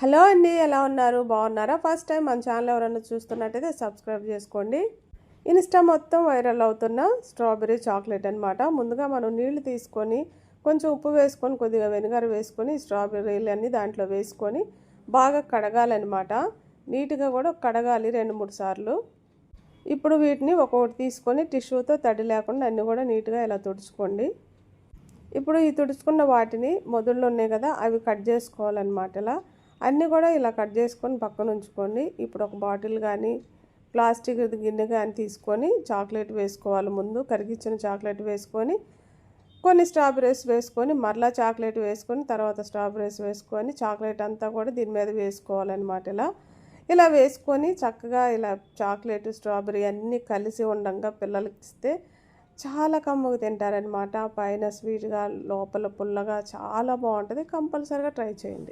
Hello అండి ఎలా ఉన్నారు? బాగున్నారా? ఫస్ట్ టైం మన ఛానల్ ఎవరైనా చూస్తున్నట్టయితే సబ్స్క్రైబ్ చేసుకోండి. ఇన్స్టా మొత్తం వైరల్ అవుతున్న స్ట్రాబెర్రీ చాక్లెట్ అనమాట ముందుగా మనం నీళ్ళు తీసుకొని కొంచెం ఉప్పు వేసుకొని కొద్దిగా వెనిగర్ వేసుకొని స్ట్రాబెర్రీలు అన్నీ దాంట్లో వేసుకొని బాగా కడగాలన్నమాట. నీట్గా కూడా కడగాలి రెండు మూడు సార్లు. ఇప్పుడు వీటిని ఒక్కొక్కటి తీసుకొని టిష్యూతో తడి లేకుండా అన్నీ కూడా నీట్గా ఇలా తుడుచుకోండి. ఇప్పుడు ఈ తుడుచుకున్న వాటిని మొదళ్ళు ఉన్నాయి కదా అవి కట్ చేసుకోవాలన్నమాట ఇలా. అన్నీ కూడా ఇలా కట్ చేసుకొని పక్కన ఉంచుకోండి. ఇప్పుడు ఒక బాటిల్ కానీ ప్లాస్టిక్ గిన్నె కానీ తీసుకొని చాక్లెట్ వేసుకోవాలి ముందు. కరిగిచ్చిన చాక్లెట్ వేసుకొని కొన్ని స్ట్రాబెరీస్ వేసుకొని మరలా చాక్లెట్ వేసుకొని తర్వాత స్ట్రాబెరీస్ వేసుకొని చాక్లెట్ అంతా కూడా దీని మీద వేసుకోవాలన్నమాట ఇలా. ఇలా వేసుకొని చక్కగా ఇలా చాక్లెట్ స్ట్రాబెరీ అన్నీ కలిసి ఉండంగా పిల్లలకి ఇస్తే చాలా కమ్మగా తింటారనమాట పైన స్వీట్గా లోపల పుల్లగా చాలా బాగుంటుంది. కంపల్సరీగా ట్రై చేయండి.